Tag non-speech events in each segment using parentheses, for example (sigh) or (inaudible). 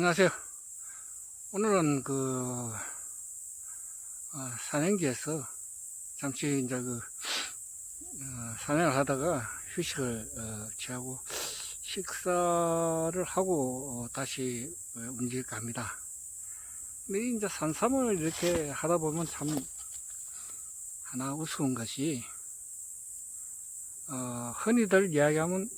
안녕하세요. 오늘은 그, 어, 산행지에서 잠시 이제 그, 어, 산행을 하다가 휴식을 어, 취하고 식사를 하고 어, 다시 어, 움직일까 합니다. 근데 이제 산삼을 이렇게 하다 보면 참 하나 우스운 것이 어, 흔히들 이야기하면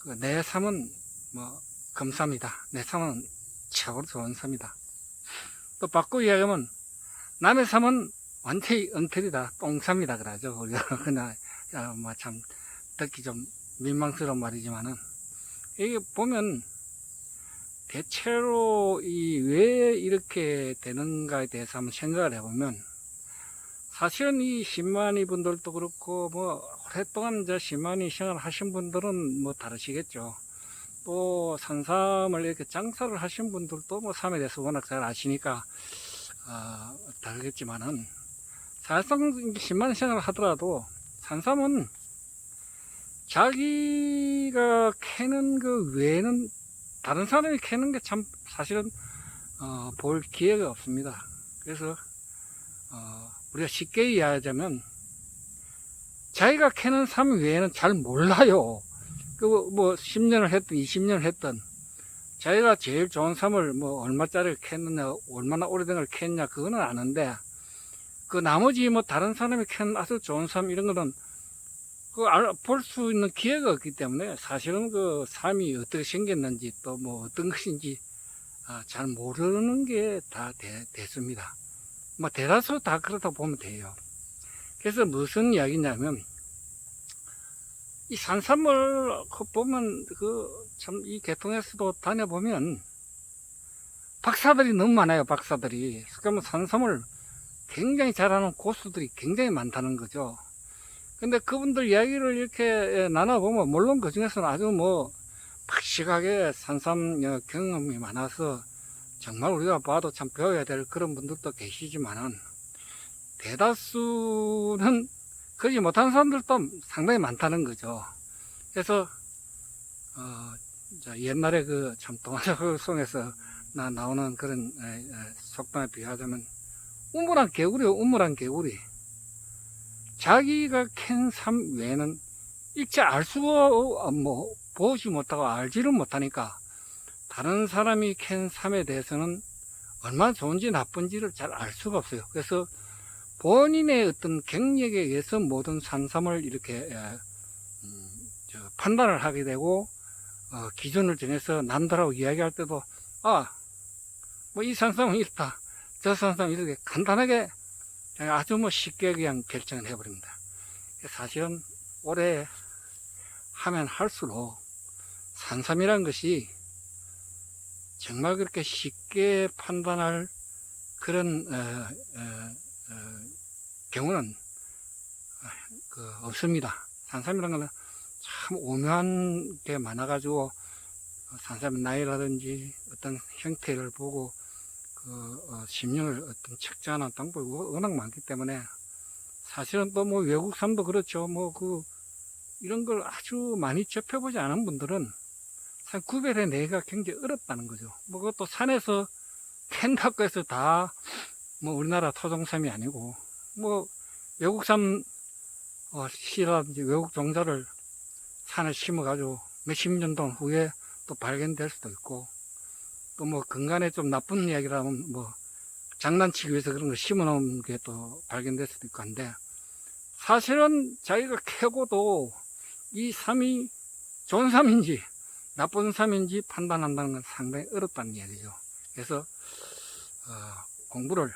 그내 삶은 뭐 금삼이다. 내 삶은 최고로 좋은 삶이다. 또 바꾸고 이야기하면 남의 삶은 완전히 엉터리다. 똥삼이다. 그러죠. 우리가 (laughs) 그냥 뭐참 듣기 좀 민망스러운 말이지만은 이게 보면 대체로 이 왜 이렇게 되는가에 대해서 한번 생각을 해보면 사실은 이 신만이 분들도 그렇고 뭐 오랫동안 저 신만이 생활 하신 분들은 뭐 다르시겠죠. 또 산삼을 이렇게 장사를 하신 분들도 뭐 삶에 대해서 워낙 잘 아시니까 어, 다르겠지만은 사실상 신만 생활을 하더라도 산삼은 자기가 캐는 그 외에는 다른 사람이 캐는 게 참 사실은 어, 볼 기회가 없습니다. 그래서 어, 우리가 쉽게 이해하자면 자기가 캐는 삶 외에는 잘 몰라요. 그뭐 10년을 했든 20년을 했든 자기가 제일 좋은 삶을 뭐 얼마짜리를 캤느냐 얼마나 오래된 걸 캤냐 그거는 아는데 그 나머지 뭐 다른 사람이 캔 아주 좋은 삶 이런 거는 그볼수 있는 기회가 없기 때문에 사실은 그 삶이 어떻게 생겼는지 또 뭐 어떤 것인지 아, 잘 모르는 게 다 됐습니다. 뭐 대다수 다 그렇다고 보면 돼요. 그래서 무슨 이야기냐면 이 산삼을 그 보면 그 참이 계통에서도 다녀보면 박사들이 너무 많아요. 박사들이. 그러면 산삼을 굉장히 잘하는 고수들이 굉장히 많다는 거죠. 근데 그분들 이야기를 이렇게 나눠보면 물론 그 중에서는 아주 뭐 박식하게 산삼 경험이 많아서 정말 우리가 봐도 참 배워야 될 그런 분들도 계시지만은 대다수는 그러지 못하는 사람들도 상당히 많다는 거죠. 그래서 어, 옛날에 그 참 동화송에서 (laughs) 나 나오는 그런 에, 에, 속담에 비하자면 우물한 개구리요 우물한 개구리 자기가 캔 삶 외에는 일체 알 수가 어, 뭐 보지 못하고 알지를 못하니까 다른 사람이 캔 삶에 대해서는 얼마나 좋은지 나쁜지를 잘 알 수가 없어요. 그래서 본인의 어떤 경력에 의해서 모든 산삼을 이렇게 음, 판단을 하게 되고 어, 기준을 정해서 남들하고 이야기할 때도 아 뭐 이 산삼은 이렇다 저 산삼은 이렇게 간단하게 아주 뭐 쉽게 그냥 결정을 해버립니다. 사실은 오래 하면 할수록 산삼이란 것이 정말 그렇게 쉽게 판단할 그런 어, 어, 어, 경우는 그 없습니다. 산삼이라는 것은 참 오묘한 게 많아가지고 산삼의 나이라든지 어떤 형태를 보고 그 어, 심령을 어떤 측정하는 방법이 워낙 많기 때문에 사실은 또 뭐 외국산도 그렇죠. 뭐 그 이런 걸 아주 많이 접해보지 않은 분들은 산 구별해 내기가 굉장히 어렵다는 거죠. 뭐 그것도 산에서 (laughs) 캔다고 해서 다 뭐 우리나라 토종삼이 아니고 뭐 외국산 어, 씨라든지 외국 종자를 산에 심어가지고 몇십 년 동안 후에 또 발견될 수도 있고 또 뭐 건강에 좀 나쁜 이야기라면 뭐 장난치기 위해서 그런 걸 심어 놓은 게 또 발견될 수도 있고 한데 사실은 자기가 캐고도 이 삶이 좋은 삶인지 나쁜 삶인지 판단한다는 건 상당히 어렵다는 이야기죠. 그래서 어, 공부를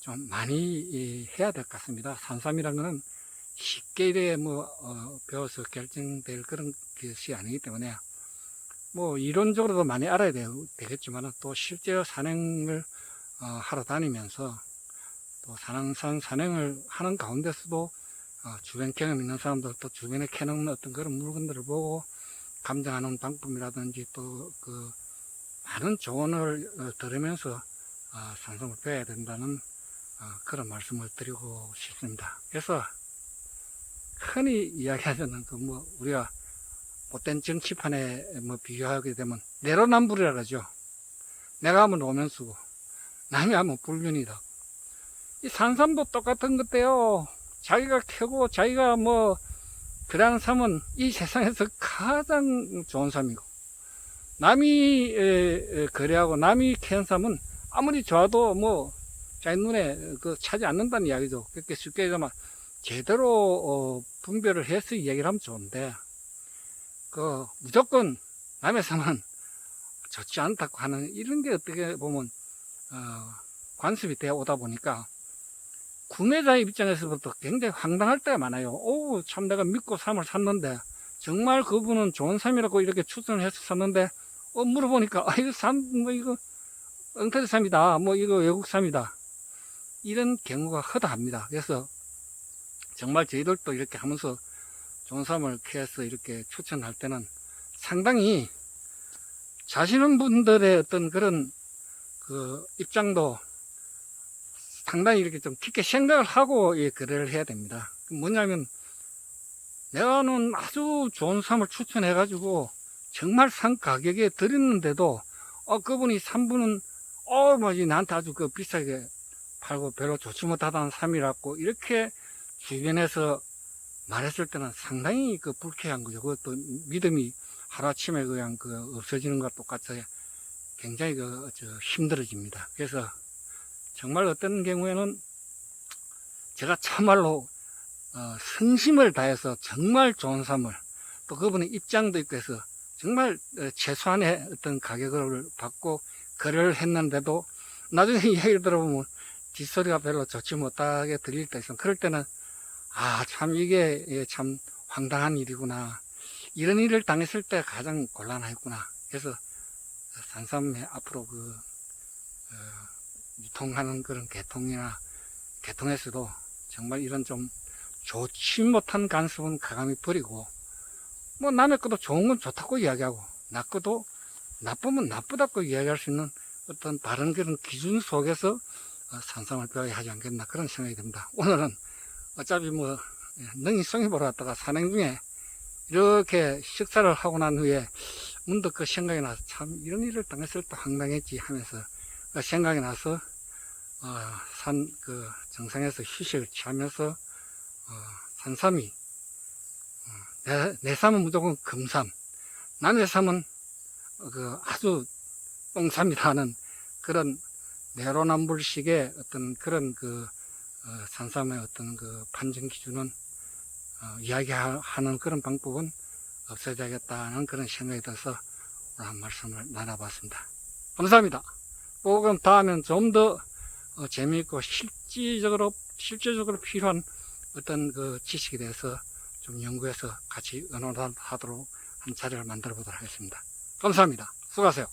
좀 많이 해야 될 것 같습니다. 산삼이라는 것은 쉽게 이래 뭐 어, 배워서 결정될 그런 것이 아니기 때문에 뭐 이론적으로도 많이 알아야 되, 겠지만 또 실제 산행을 어, 하러 다니면서 또 산행산 산행을 하는 가운데서도 어, 주변 경험 있는 사람들 또 주변에 캐는 어떤 그런 물건들을 보고 감정하는 방법이라든지 또 그 많은 조언을 어, 들으면서 어, 산성을 배워야 된다는 어, 그런 말씀을 드리고 싶습니다. 그래서 흔히 이야기하자는 그 뭐 우리가 못된 정치판에 뭐 비교하게 되면 내로남불이라 그러죠. 내가 하면 로맨스고 남이 하면 불륜이다. 이 산삼도 똑같은 것대요. 자기가 캐고 자기가 뭐 그러는 삶은 이 세상에서 가장 좋은 삶이고 남이 거래하고 남이 캐는 삶은 아무리 좋아도 뭐 자기 눈에 그 차지 않는다는 이야기죠. 그렇게 쉽게 얘기하면 제대로 어, 분별을 해서 이야기를 하면 좋은데 그 무조건 남의 삶은 좋지 않다고 하는 이런 게 어떻게 보면 어, 관습이 되어 오다 보니까 구매자의 입장에서부터 굉장히 황당할 때가 많아요. 오, 참 내가 믿고 삶을 샀는데 정말 그분은 좋은 삶이라고 이렇게 추천을 해서 샀는데 어, 물어보니까 아 이거 삶 뭐 이거 엉터리 삶이다. 뭐 이거 외국 삶이다. 이런 경우가 허다합니다. 그래서 정말 저희들도 이렇게 하면서 좋은 삶을 캐서 이렇게 추천할 때는 상당히 자시는 분들의 어떤 그런 그 입장도 상당히 이렇게 좀 깊게 생각을 하고 이 거래를 해야 됩니다. 뭐냐면 내가 는 아주 좋은 삶을 추천해 가지고 정말 산 가격에 드렸는데도 어 그분이 산 분은 어 뭐지 나한테 아주 그 비싸게 팔고 별로 좋지 못하다는 삶이라고 이렇게 주변에서 말했을 때는 상당히 그 불쾌한 거죠. 그것도 믿음이 하루아침에 그냥 그 없어지는 것과 똑같이 굉장히 그, 저, 힘들어집니다. 그래서 정말 어떤 경우에는 제가 참말로 어, 성심을 다해서 정말 좋은 삶을 또 그분의 입장도 있고 해서 정말 어, 최소한의 어떤 가격을 받고 거래를 했는데도 나중에 (laughs) 이야기를 들어보면 뒷소리가 별로 좋지 못하게 들릴 때 있으면 그럴 때는 아 참 이게 예, 참 황당한 일이구나. 이런 일을 당했을 때 가장 곤란하겠구나. 그래서 산삼의 앞으로 그 어, 유통하는 그런 개통이나 개통에서도 정말 이런 좀 좋지 못한 간섭은 가감히 버리고 뭐 남의 것도 좋은 건 좋다고 이야기하고 나 것도 나쁘면 나쁘다고 이야기할 수 있는 어떤 다른 그런 기준 속에서 어, 산삼을 배워야 하지 않겠나 그런 생각이 듭니다. 오늘은 어차피 뭐 예, 능이 송이 보러 갔다가 산행 중에 이렇게 식사를 하고 난 후에 문득 그 생각이 나서 참 이런 일을 당했을 때 황당했지 하면서 그 생각이 나서 어, 산 그 정상에서 휴식을 취하면서 어, 산삼이 어, 내, 내 삶은 무조건 금삼 남의 삶은 그 아주 똥삼이라는 그런 내로남불식의 어떤 그런 그 어, 산삼의 어떤 그 판정 기준은 어, 이야기하는 그런 방법은 없어져야겠다는 그런 생각이 들어서 오늘 한 말씀을 나눠봤습니다. 감사합니다. 또 그럼 다음엔 좀더 어, 재미있고 실질적으로 실제적으로 필요한 어떤 그 지식에 대해서 좀 연구해서 같이 의논하도록 한 자리를 만들어 보도록 하겠습니다. 감사합니다. 수고하세요.